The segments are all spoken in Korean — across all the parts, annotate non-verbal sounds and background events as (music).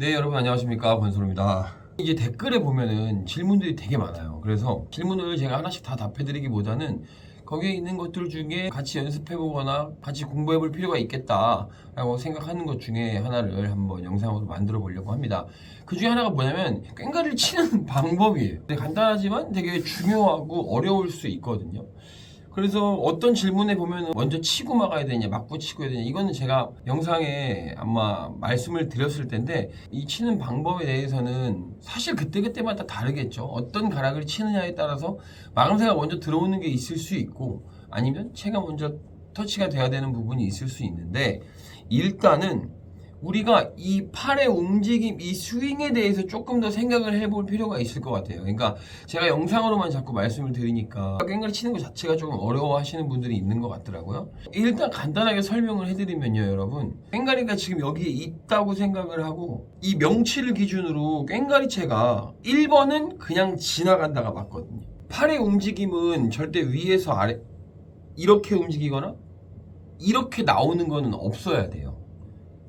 네, 여러분 안녕하십니까 권소로입니다. 이제 댓글에 보면은 질문들이 되게 많아요. 그래서 질문을 제가 하나씩 다 답해드리기보다는 거기에 있는 것들 중에 같이 연습해보거나 같이 공부해볼 필요가 있겠다라고 생각하는 것 중에 하나를 한번 영상으로 만들어 보려고 합니다. 그 중에 하나가 뭐냐면 꽹과리를 치는 (laughs) 방법이에요. 간단하지만 되게 중요하고 어려울 수 있거든요. 그래서 어떤 질문에 보면은 먼저 치고 막아야 되냐, 맞고 치고 해야 되냐, 이거는 제가 영상에 아마 말씀을 드렸을 텐데, 이 치는 방법에 대해서는 사실 그때그때마다 다르겠죠. 어떤 가락을 치느냐에 따라서 마감새가 먼저 들어오는 게 있을 수 있고, 아니면 채가 먼저 터치가 돼야 되는 부분이 있을 수 있는데, 일단은 우리가 이 팔의 움직임, 이 스윙에 대해서 조금 더 생각을 해볼 필요가 있을 것 같아요. 그러니까 제가 영상으로만 자꾸 말씀을 드리니까 깽가리 치는 것 자체가 조금 어려워하시는 분들이 있는 것 같더라고요. 일단 간단하게 설명을 해드리면요, 여러분. 깽가리가 지금 여기에 있다고 생각을 하고 이 명치를 기준으로 깽가리채가 1번은 그냥 지나간다가 맞거든요. 팔의 움직임은 절대 위에서 아래 이렇게 움직이거나 이렇게 나오는 거는 없어야 돼요.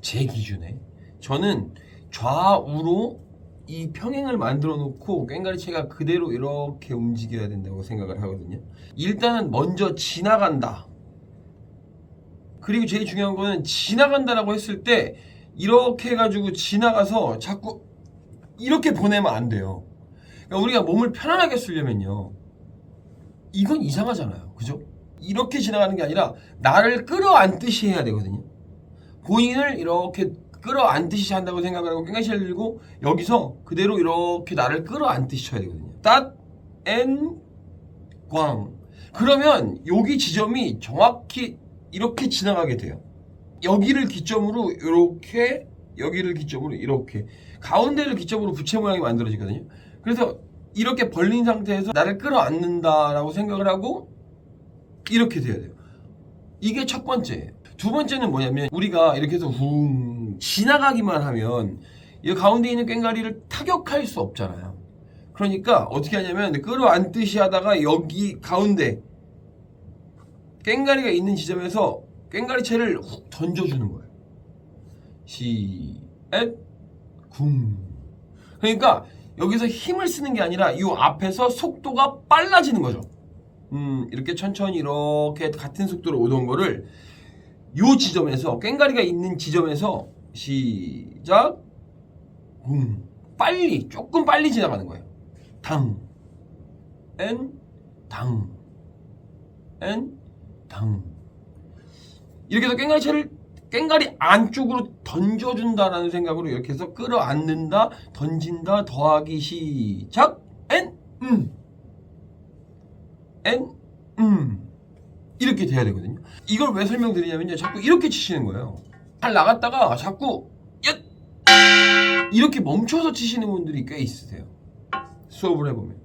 제 기준에 저는 좌우로 이 평행을 만들어 놓고 꽹가리채가 그대로 이렇게 움직여야 된다고 생각을 하거든요. 일단은 먼저 지나간다. 그리고 제일 중요한 거는 지나간다라고 했을 때 이렇게 해가지고 지나가서 자꾸 이렇게 보내면 안 돼요. 그러니까 우리가 몸을 편안하게 쓰려면요. 이건 이상하잖아요. 그죠? 이렇게 지나가는 게 아니라 나를 끌어안듯이 해야 되거든요. 본인을 이렇게 끌어안듯이 한다고 생각을 하고 깽가시를 들고 여기서 그대로 이렇게 나를 끌어안듯이 쳐야 되거든요. 딱, 엔, 광. 그러면 여기 지점이 정확히 이렇게 지나가게 돼요. 여기를 기점으로 이렇게 여기를 기점으로 이렇게 가운데를 기점으로 부채 모양이 만들어지거든요. 그래서 이렇게 벌린 상태에서 나를 끌어안는다라고 생각을 하고 이렇게 돼야 돼요. 이게 첫 번째예요. 두 번째는 뭐냐면 우리가 이렇게 해서 훅 지나가기만 하면 이 가운데 있는 꽹가리를 타격할 수 없잖아요. 그러니까 어떻게 하냐면 끌어안듯이 하다가 여기 가운데 꽹가리가 있는 지점에서 꽹가리채를 훅 던져주는 거예요. 시, 엣, 궁. 그러니까 여기서 힘을 쓰는 게 아니라 이 앞에서 속도가 빨라지는 거죠. 음, 이렇게 천천히 이렇게 같은 속도로 오던 거를 요 지점에서 꽹가리가 있는 지점에서 시작 음, 빨리 조금 빨리 지나가는 거예요. 당, 엔, 당, 엔, 당. 이렇게 해서 꽹가리채를 꽹가리 안쪽으로 던져준다라는 생각으로 이렇게 해서 끌어안는다, 던진다, 더하기 시작, 엔, 음. 엔, 음. 이렇게 돼야 되거든요. 이걸 왜 설명드리냐면요. 자꾸 이렇게 치시는 거예요. 잘 나갔다가 자꾸 얏! 이렇게 멈춰서 치시는 분들이 꽤 있으세요. 수업을 해보면.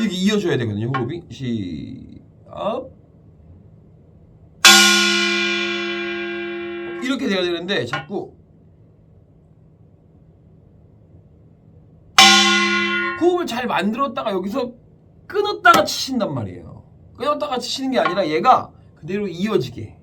이렇게 이어져야 되거든요. 호흡이. 시작. 이렇게 돼야 되는데 자꾸 호흡을 잘 만들었다가 여기서 끊었다가 치신단 말이에요. 끊었다가 치시는 게 아니라 얘가 그대로 이어지게.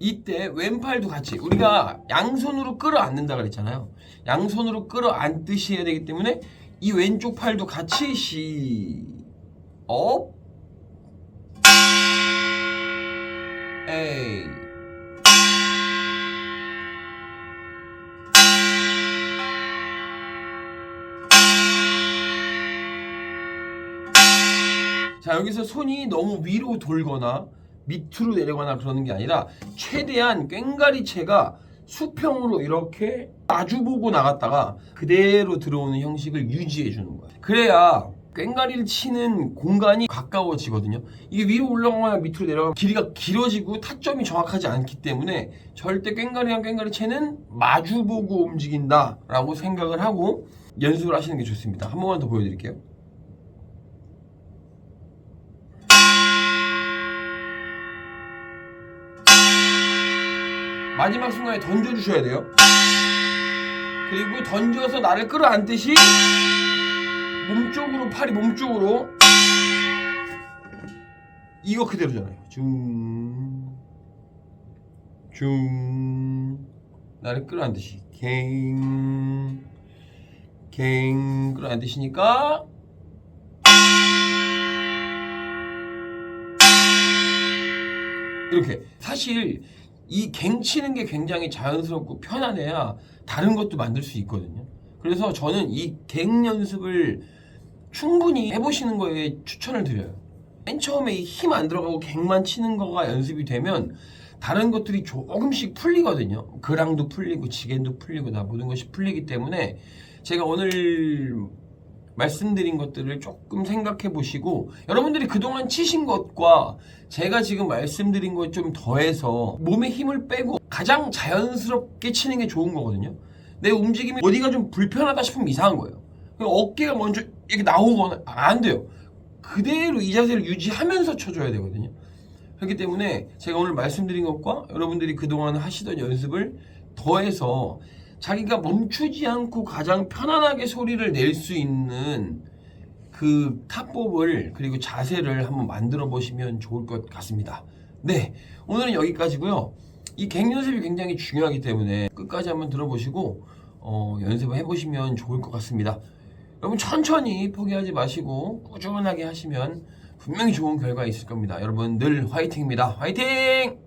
이때 왼팔도 같이 우리가 양손으로 끌어안는다 그랬잖아요. 양손으로 끌어안듯이 해야 되기 때문에 이 왼쪽 팔도 같이 시 업. 에이. 자 여기서 손이 너무 위로 돌거나 밑으로 내려가나 그러는 게 아니라 최대한 꽹가리채가 수평으로 이렇게 마주보고 나갔다가 그대로 들어오는 형식을 유지해 주는 거예요. 그래야 꽹가리를 치는 공간이 가까워지거든요. 이게 위로 올라가거나 밑으로 내려가면 길이가 길어지고 타점이 정확하지 않기 때문에 절대 꽹가리랑 꽹가리채는 마주보고 움직인다라고 생각을 하고 연습을 하시는 게 좋습니다. 한 번만 더 보여드릴게요. 마지막 순간에 던져주셔야 돼요. 그리고 던져서 나를 끌어안듯이 몸쪽으로 팔이 몸쪽으로 이거 그대로잖아요. 중, 중, 나를 끌어안듯이 갱, 갱 끌어안듯이니까 이렇게 사실 이 갱 치는 게 굉장히 자연스럽고 편안해야 다른 것도 만들 수 있거든요. 그래서 저는 이 갱 연습을 충분히 해보시는 거에 추천을 드려요. 맨 처음에 힘 안 들어가고 갱만 치는 거가 연습이 되면 다른 것들이 조금씩 풀리거든요. 그랑도 풀리고 지겐도 풀리고 다 모든 것이 풀리기 때문에 제가 오늘 말씀드린 것들을 조금 생각해 보시고 여러분들이 그동안 치신 것과 제가 지금 말씀드린 것 좀 더해서 몸에 힘을 빼고 가장 자연스럽게 치는 게 좋은 거거든요. 내 움직임이 어디가 좀 불편하다 싶으면 이상한 거예요. 어깨가 먼저 이렇게 나오거나 아, 안 돼요. 그대로 이 자세를 유지하면서 쳐줘야 되거든요. 그렇기 때문에 제가 오늘 말씀드린 것과 여러분들이 그동안 하시던 연습을 더해서 자기가 멈추지 않고 가장 편안하게 소리를 낼 수 있는 그 타법을 그리고 자세를 한번 만들어 보시면 좋을 것 같습니다. 네, 오늘은 여기까지고요. 이 갱 연습이 굉장히 중요하기 때문에 끝까지 한번 들어보시고 어, 연습을 해보시면 좋을 것 같습니다. 여러분 천천히 포기하지 마시고 꾸준하게 하시면 분명히 좋은 결과 있을 겁니다. 여러분 늘 화이팅입니다. 화이팅!